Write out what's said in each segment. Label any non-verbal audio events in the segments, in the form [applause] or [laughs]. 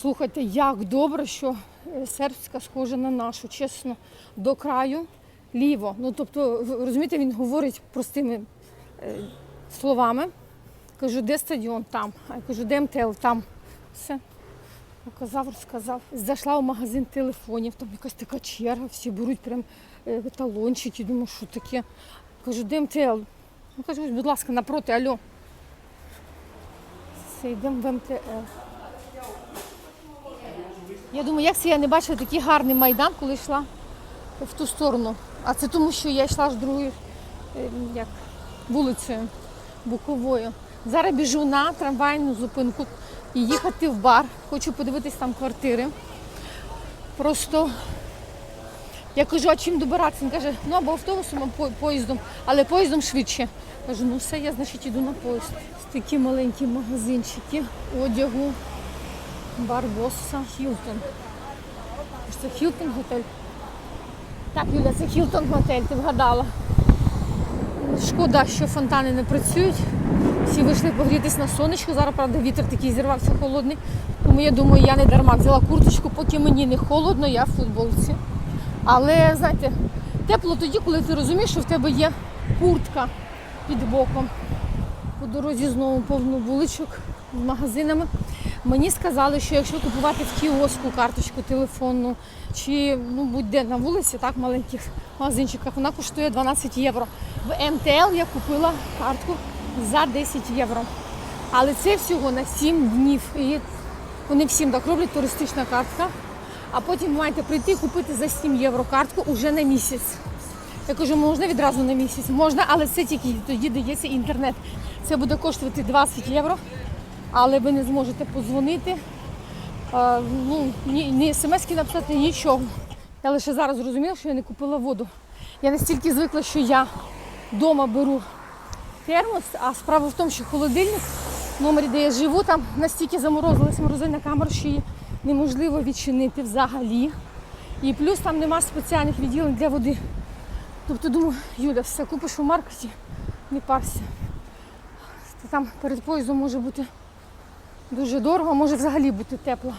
Слухайте, як добре, що е, сербська схожа на нашу, чесно, до краю ліво. Ну тобто, розумієте, він говорить простими е, словами. Кажу, де стадіон? Там. А я кажу, де МТЛ? Там. Все. Показав, розказав. Зайшла в магазин телефонів, там якась така черга, всі беруть прям е, талончики. Думаю, що таке. Кажу, де МТЛ? Ну кажу, будь ласка, напроти, алло. Все, йдемо в МТЛ. Я думаю, як це я не бачила такий гарний майдан, коли йшла в ту сторону. А це тому, що я йшла ж другою е, як, вулицею боковою. Зараз біжу на трамвайну зупинку і їхати в бар. Хочу подивитись там квартири. Просто я кажу, а чим добиратися? Він каже, ну або автобусом, або поїздом, але поїздом швидше. Кажу, ну все, я значить іду на поїзд. Такі маленькі магазинчики одягу. Барбоса Хілтон. Це Хілтон готель. Так, Юля, це Хілтон готель, ти вгадала. Шкода, що фонтани не працюють. Всі вийшли погрітись на сонечку. Зараз, правда, вітер такий зірвався холодний. Тому я думаю, я не дарма взяла курточку, поки мені не холодно, я в футболці. Але, знаєте, тепло тоді, коли ти розумієш, що в тебе є куртка під боком. По дорозі знову повно вуличок з магазинами. Мені сказали, що якщо купувати в кіоску карточку телефонну чи ну, будь-де на вулиці, так, маленьких магазинчиках, вона коштує 12 євро. В МТЛ я купила картку за 10 євро. Але це всього на 7 днів. І вони всім так роблять, туристична картка. А потім маєте прийти і купити за 7 євро картку уже на місяць. Я кажу, можна відразу на місяць? Можна, але це тільки тоді дається інтернет. Це буде коштувати 20 євро, але ви не зможете подзвонити, ну, ні, ні смс написати, нічого. Я лише зараз зрозуміла, що я не купила воду. Я настільки звикла, що я вдома беру термос, а справа в тому, що холодильник в номері, де я живу, там настільки заморозилась морозильна камера, що її неможливо відчинити взагалі. І плюс там нема спеціальних відділень для води. Тобто думаю, Юля, все купиш у маркеті, не парся. Там перед поїздом може бути дуже дорого, може взагалі бути тепло.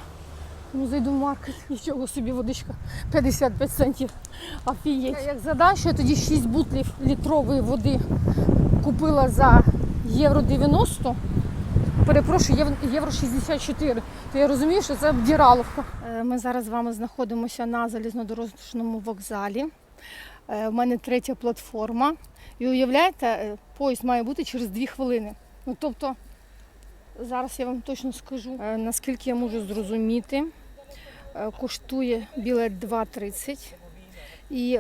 Ну, зайду в маркет, [laughs] нічого собі водичка 55 центів. Офігеть. Як я тоді 6 бутлів літрової води купила за євро 90, перепрошую, євро- євро 64, то я розумію, що це обдіраловка. Е, Ми зараз з вами знаходимося на залізнодорожному вокзалі. Е, У мене третя платформа. І уявляєте, е, поїзд має бути через дві хвилини. Ну тобто, зараз я вам точно скажу, е, наскільки я можу зрозуміти, е, коштує білет 2,30 і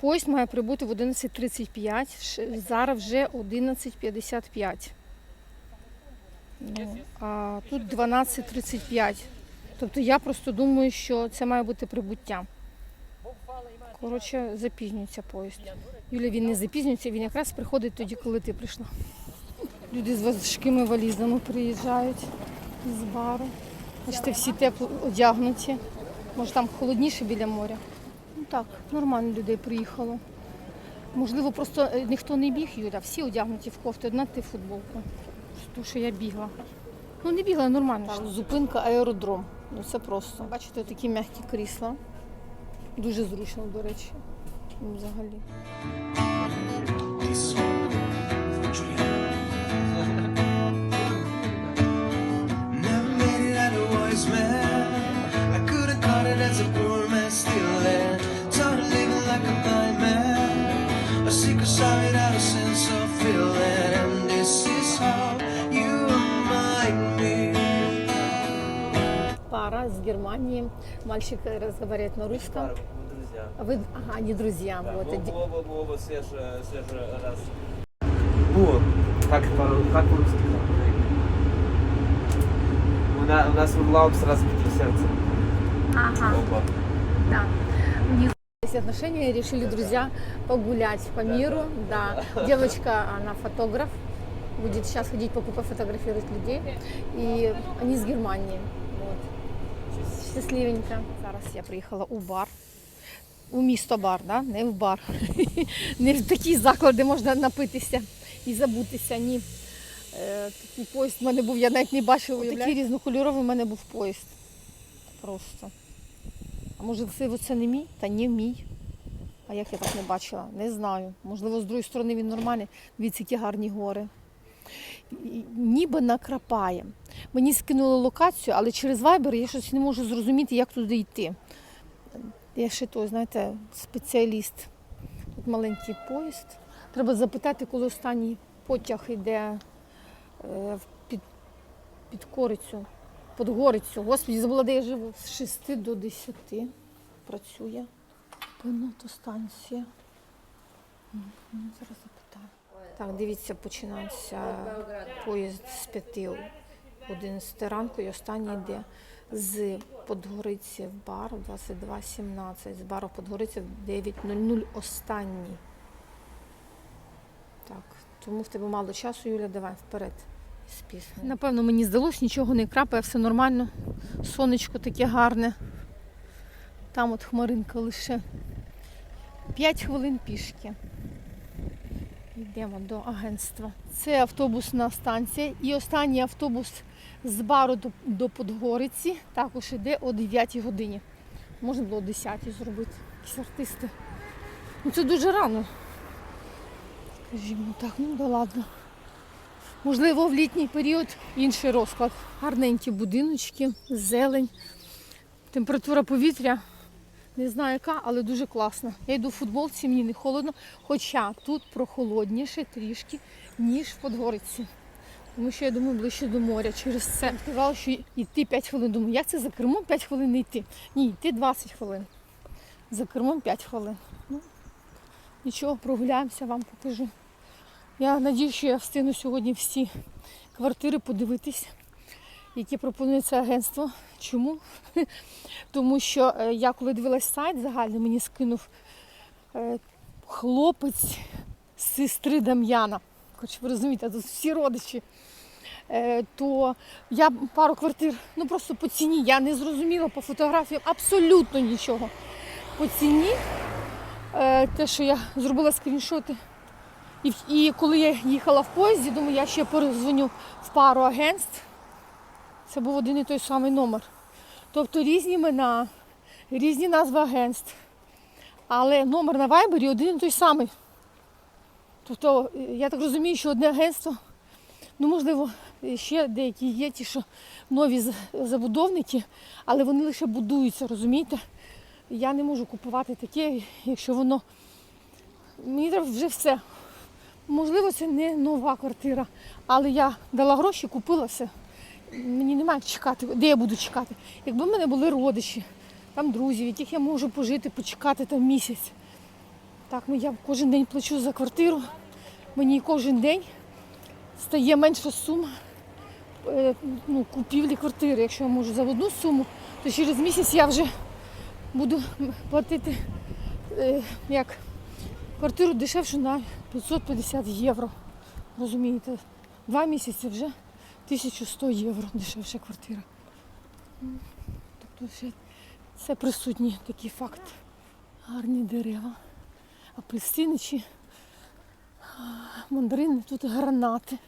поїзд має прибути в 11.35, зараз вже 11.55. Ну, а тут 12.35. Тобто я просто думаю, що це має бути прибуття. Коротше, запізнюється поїзд. Юля, він не запізнюється, він якраз приходить тоді, коли ти прийшла. Люди з важкими валізами приїжджають з бару. Бачите, всі тепло одягнуті. Може там холодніше біля моря. Ну так, нормально людей приїхало. Можливо, просто е, ніхто не біг, Юля, всі одягнуті в кофти, одна ти в футболку. Тому що я бігла. Ну не бігла, нормально. Так, зупинка аеродром. Ну це просто. Бачите, такі м'які крісла. Дуже зручно, до речі. Взагалі. Out of wise man. I could have caught it as a poor man stealing. Tired of living like a blind man. A secret side out of sense of feeling. And this is how you remind me. Пара с Германии. Мальчик разговаривает на русском. А вы, ага, не друзья. Да, вот. мы оба свеже, свеже раз. Бу, как, как по-русски? У нас, у нас в Урлаупс разбитые сердце. Ага, Оба. да. У них есть отношения, решили друзья погулять по миру. Да. Девочка, она фотограф, будет сейчас ходить по купе фотографировать людей. И они с Германии. Вот. Щасливенько. Зараз я приїхала у бар. У місто бар, да? не в бар. [laughs] не в такі заклади де можна напитися і забутися. Ні. Е, такий поїзд в мене був, я навіть не бачила. Такий різнокольоровий в мене був поїзд. Просто. А може це, це не мій? Та ні, мій. А як я так не бачила? Не знаю. Можливо, з другої сторони він нормальний. Дивіться, які гарні гори. Ніби накрапає. Мені скинули локацію, але через Viber я щось не можу зрозуміти, як туди йти. Я ще той, знаєте, спеціаліст. Тут маленький поїзд. Треба запитати, коли останній потяг йде під, під Корицю, під Горицю. Господі, забула, де я живу. З 6 до 10 працює. Пенотостанція. Зараз запитаю. Так, дивіться, починається поїзд з 5 11 ранку і останній йде з Подгориці в бар в 22.17, з бару Подгориця в 9.00 останній. Так, тому в тебе мало часу, Юля, давай вперед з піснею. Напевно, мені здалось, нічого не крапає, все нормально. Сонечко таке гарне. Там от хмаринка лише. 5 хвилин пішки. Йдемо до агентства. Це автобусна станція. І останній автобус з бару до, до Подгориці також йде о 9 годині. Можна було о 10 зробити. Якісь артисти. Ну це дуже рано. Скажімо так, ну да ладно. Можливо, в літній період інший розклад. Гарненькі будиночки, зелень, температура повітря. Не знаю яка, але дуже класна. Я йду в футболці, мені не холодно, хоча тут прохолодніше трішки, ніж в Подгориці. Тому що я думаю, ближче до моря через це. Сказала, що йти 5 хвилин. Думаю, як це за кермом 5 хвилин не йти? Ні, йти 20 хвилин. За кермом 5 хвилин. Нічого, прогуляємося, вам покажу. Я надію, що я встигну сьогодні всі квартири подивитись, які пропонує це агентство. Чому? [laughs] Тому що е, я коли дивилась сайт загальний, мені скинув е, хлопець сестри Дам'яна. Хоч ви розумієте, тут всі родичі. Е, То я пару квартир, ну просто по ціні, я не зрозуміла по фотографіям абсолютно нічого. По ціні, те, що я зробила скріншоти. І, і коли я їхала в поїзді, думаю, я ще перезвоню в пару агентств. Це був один і той самий номер. Тобто різні імена, різні назви агентств. Але номер на вайбері один і той самий. Тобто, е, я так розумію, що одне агентство, ну можливо, е, ще деякі є ті, що нові забудовники, але вони лише будуються, розумієте? Я не можу купувати таке, якщо воно. Мені треба вже все. Можливо, це не нова квартира, але я дала гроші, купила все. Мені немає чекати, де я буду чекати. Якби в мене були родичі, там друзі, в яких я можу пожити, почекати там місяць. Так, ну я кожен день плачу за квартиру. Мені кожен день стає менша сума е, ну, купівлі квартири. Якщо я можу за одну суму, то через місяць я вже буду платити е, як квартиру дешевшу на 550 євро. Розумієте, два місяці вже 1100 євро дешевша квартира. Тобто ще це присутній такий факт. Гарні дерева, апельсини чи мандарини, тут гранати.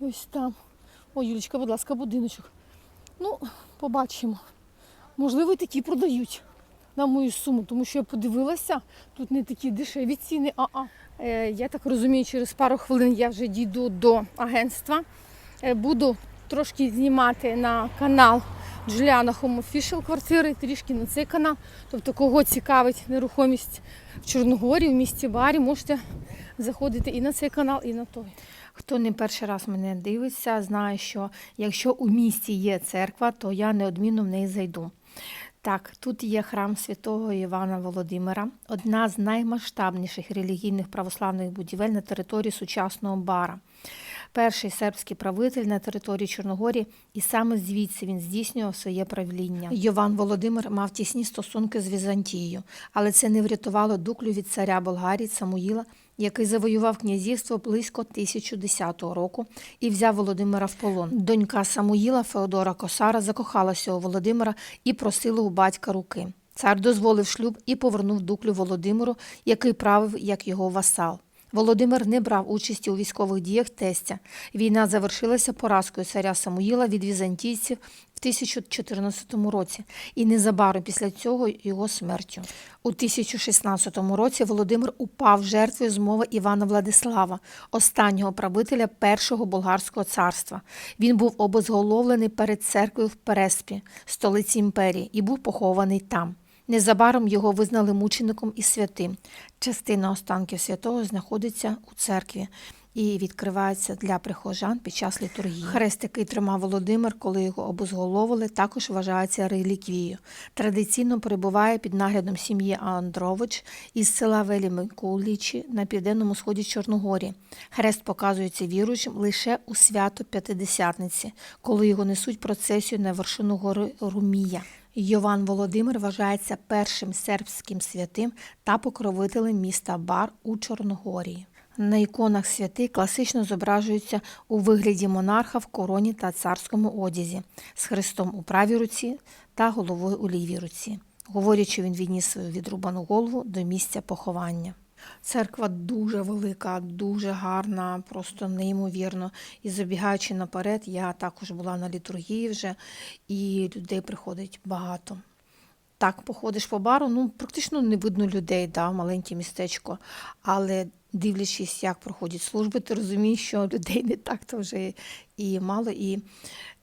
Ось там. Ой, Юлічка, будь ласка, будиночок. Ну, побачимо. Можливо, і такі продають на мою суму, тому що я подивилася, тут не такі дешеві ціни. А-а. Е, я так розумію, через пару хвилин я вже дійду до агентства. Е, буду трошки знімати на канал Джуліана Home Official квартири, трішки на цей канал. Тобто, кого цікавить нерухомість в Чорногорі, в місті Барі, можете заходити і на цей канал, і на той. Хто не перший раз мене дивиться, знає, що якщо у місті є церква, то я неодмінно в неї зайду. Так, тут є храм святого Івана Володимира, одна з наймасштабніших релігійних православних будівель на території сучасного бара. Перший сербський правитель на території Чорногорії, і саме звідси він здійснював своє правління. Йован Володимир мав тісні стосунки з Візантією, але це не врятувало дуклю від царя Болгарії Самуїла, який завоював князівство близько 1010 року і взяв Володимира в полон. Донька Самуїла Феодора Косара закохалася у Володимира і просила у батька руки. Цар дозволив шлюб і повернув дуклю Володимиру, який правив як його васал. Володимир не брав участі у військових діях тестя. Війна завершилася поразкою царя Самуїла від візантійців 1014 році, і незабаром після цього його смертю. У 1016 році Володимир упав жертвою змови Івана Владислава, останнього правителя першого болгарського царства. Він був обезголовлений перед церквою в Переспі, столиці імперії, і був похований там. Незабаром його визнали мучеником і святим. Частина останків святого знаходиться у церкві і відкривається для прихожан під час літургії. Хрест, який тримав Володимир, коли його обезголовили, також вважається реліквією. Традиційно перебуває під наглядом сім'ї Андрович із села Велі Микулічі на південному сході Чорногорії. Хрест показується віруючим лише у свято П'ятидесятниці, коли його несуть процесію на вершину гори Румія. Йован Володимир вважається першим сербським святим та покровителем міста Бар у Чорногорії. На іконах святий класично зображується у вигляді монарха в короні та царському одязі з хрестом у правій руці та головою у лівій руці. Говорячи, він відніс свою відрубану голову до місця поховання. Церква дуже велика, дуже гарна, просто неймовірно. І забігаючи наперед, я також була на літургії вже, і людей приходить багато. Так, походиш по бару, ну практично не видно людей, да, маленьке містечко. Але дивлячись, як проходять служби, ти розумієш, що людей не так-то вже і мало. І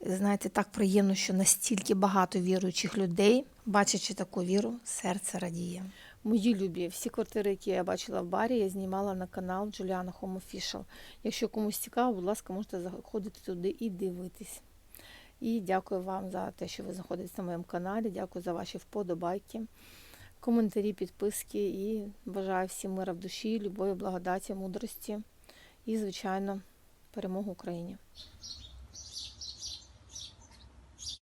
знаєте, так приємно, що настільки багато віруючих людей, бачачи таку віру, серце радіє. Мої любі, всі квартири, які я бачила в барі, я знімала на канал Juliana Home Official. Якщо комусь цікаво, будь ласка, можете заходити туди і дивитись. І дякую вам за те, що ви знаходитесь на моєму каналі. Дякую за ваші вподобайки, коментарі, підписки. І бажаю всім мира в душі, любові, благодаті, мудрості і, звичайно, перемогу Україні.